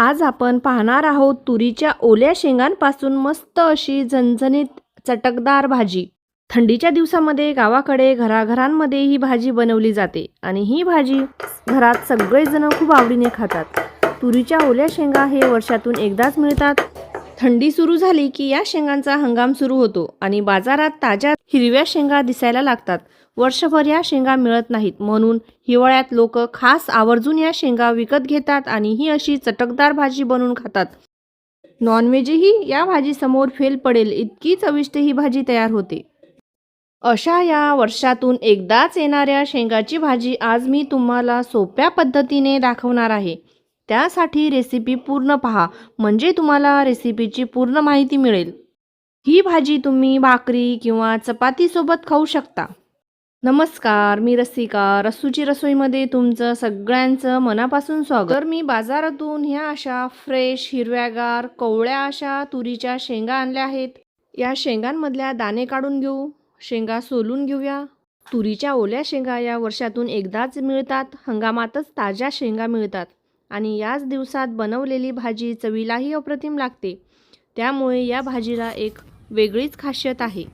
आज आपण पाहणार आहोत तुरीच्या ओल्या शेंगांपासून मस्त अशी झणझणीत चटकदार भाजी. थंडीच्या दिवसामध्ये गावाकडे घराघरांमध्ये ही भाजी बनवली जाते आणि ही भाजी घरात सगळेजण खूप आवडीने खातात. तुरीच्या ओल्या शेंगा हे वर्षातून एकदाच मिळतात. थंडी सुरू झाली की या शेंगांचा हंगाम सुरू होतो आणि बाजारात ताज्या हिरव्या शेंगा दिसायला लागतात. वर्षभर या शेंगा मिळत नाहीत म्हणून हिवाळ्यात लोक खास आवर्जून या शेंगा विकत घेतात आणि ही अशी चटकदार भाजी बनवून खातात. नॉनव्हेजही या भाजीसमोर फेल पडेल इतकी चविष्ट ही भाजी तयार होते. अशा या वर्षातून एकदाच येणाऱ्या शेंगाची भाजी आज मी तुम्हाला सोप्या पद्धतीने दाखवणार आहे. त्यासाठी रेसिपी पूर्ण पहा. म्हणजे तुम्हाला रेसिपीची पूर्ण माहिती मिळेल. ही भाजी तुम्ही भाकरी किंवा चपातीसोबत खाऊ शकता. नमस्कार मी रसिका. रसूची रसोईमध्ये तुमचं सगळ्यांचं मनापासून स्वागत. तर मी बाजारातून ह्या अशा फ्रेश हिरव्यागार कवळ्या अशा तुरीच्या शेंगा आणल्या आहेत. या शेंगांमधल्या दाणे काढून घेऊ. शेंगा सोलून घेऊया. तुरीच्या ओल्या शेंगा या वर्षातून एकदाच मिळतात. हंगामातच ताज्या शेंगा मिळतात. आणि याच दिवसात बनवलेली भाजी चवीलाही अप्रतिम लागते. त्यामुळे या भाजीला एक वेगळीच खासियत आहे.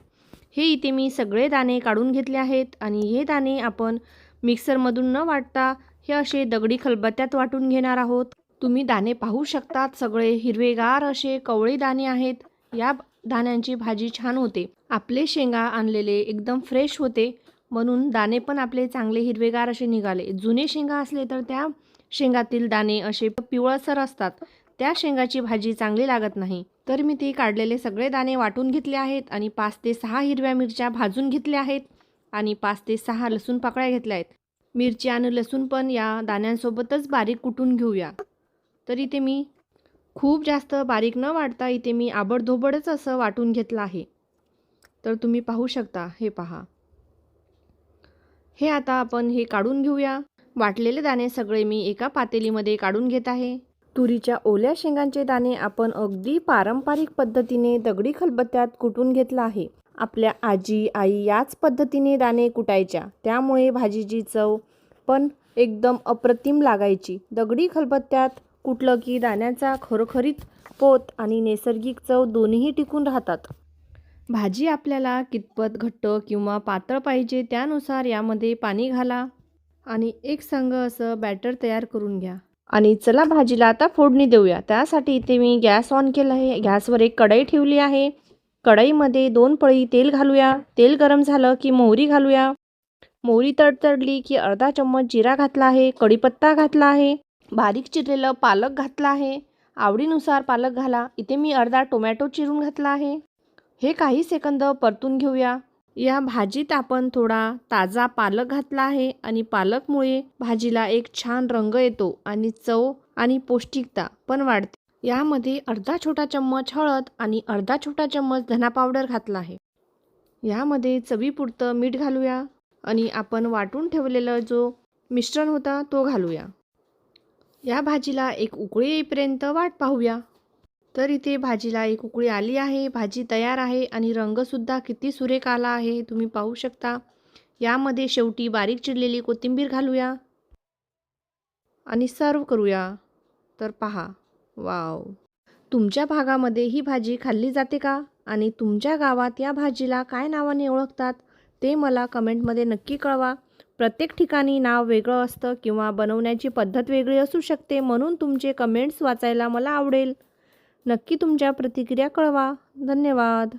हे इथे मी सगळे दाणे काढून घेतले आहेत आणि हे दाणे आपण मिक्सरमधून न वाटता हे असे दगडी खलबत्त्यात वाटून घेणार आहोत. तुम्ही दाणे पाहू शकतात सगळे हिरवेगार असे कवळे दाणे आहेत. या दाण्यांची भाजी छान होते. आपले शेंगा आणलेले एकदम फ्रेश होते. म्हणून दाणे पण आपले चांगले हिरवेगार असे निघाले. जुने शेंगा असले तर त्या शेंगातील दाणे असे पिवळसर असतात. त्या शेंगाची भाजी चांगली लागत नाही. तर मी ते काढलेले सगळे दाणे वाटून घेतले आहेत आणि पाच ते सहा हिरव्या मिरच्या भाजून घेतल्या आहेत आणि पाच ते सहा लसूण पाकळ्या घेतल्या आहेत. मिरची आणि लसूण पण या दाण्यांसोबतच बारीक कुटून घेऊया. तर इथे मी खूप जास्त बारीक न वाटता इथे मी आबडधोबडच असं वाटून घेतलं आहे. तर तुम्ही पाहू शकता हे पहा. हे आता आपण हे काढून घेऊया. वाटलेले दाणे सगळे मी एका पातेलीमध्ये काढून घेत आहे. तुरीच्या ओल्या शेंगांचे दाणे आपण अगदी पारंपरिक पद्धतीने दगडी खलबत्त्यात कुटून घेतला आहे. आपल्या आजी आई याच पद्धतीने दाणे कुटायच्या. त्यामुळे भाजीची चव पण एकदम अप्रतिम लागायची. दगडी खलबत्त्यात कुटलं की दाण्याचा खरोखरीत पोत आणि नैसर्गिक चव दोन्हीही टिकून राहतात. भाजी आपल्याला कितपत घट्ट किंवा पातळ पाहिजे त्यानुसार यामध्ये पाणी घाला. आणि एक संघ असं बॅटर तयार करून घ्या. आणि चला भाजीला आता फोडणी देऊया. त्यासाठी इथे मी गॅस ऑन केला आहे. गॅसवर एक कढई ठेवली आहे. कढईमध्ये दोन पळी तेल घालूया. तेल गरम झालं की मोहरी घालूया. मोहरी तडतडली की अर्धा चम्मच जिरा घातला आहे. कढीपत्ता घातला आहे. बारीक चिरलेलं पालक घातला आहे. आवडीनुसार पालक घाला. इथे मी अर्धा टोमॅटो चिरून घातला आहे. हे काही सेकंद परतून घेऊया. या भाजीत आपण थोडा ताजा पालक घातला आहे आणि पालकमुळे भाजीला एक छान रंग येतो आणि चव आणि पौष्टिकता पण वाढते. यामध्ये अर्धा छोटा चम्मच हळद आणि अर्धा छोटा चम्मच धना पावडर घातला आहे. यामध्ये चवीपुरतं मीठ घालूया आणि आपण वाटून ठेवलेलं जो मिश्रण होता तो घालूया. या भाजीला एक उकळी येईपर्यंत वाट पाहूया. तर इथे भाजीला एक उकळी आली आहे भाजी तयार आहे आणि रंगसुद्धा किती सुरेख आला आहे तुम्ही पाहू शकता. यामध्ये शेवटी बारीक चिरलेली कोथिंबीर घालूया आणि सर्व करूया. तर पहा वाव. तुमच्या भागामध्ये ही भाजी खाल्ली जाते का? आणि तुमच्या गावात या भाजीला काय नावाने ओळखतात? ते मला कमेंटमध्ये नक्की कळवा. प्रत्येक ठिकाणी नाव वेगळं असतं किंवा बनवण्याची पद्धत वेगळी असू शकते म्हणून तुमचे कमेंट्स वाचायला मला आवडेल. नक्की तुमच्या प्रतिक्रिया कळवा. धन्यवाद.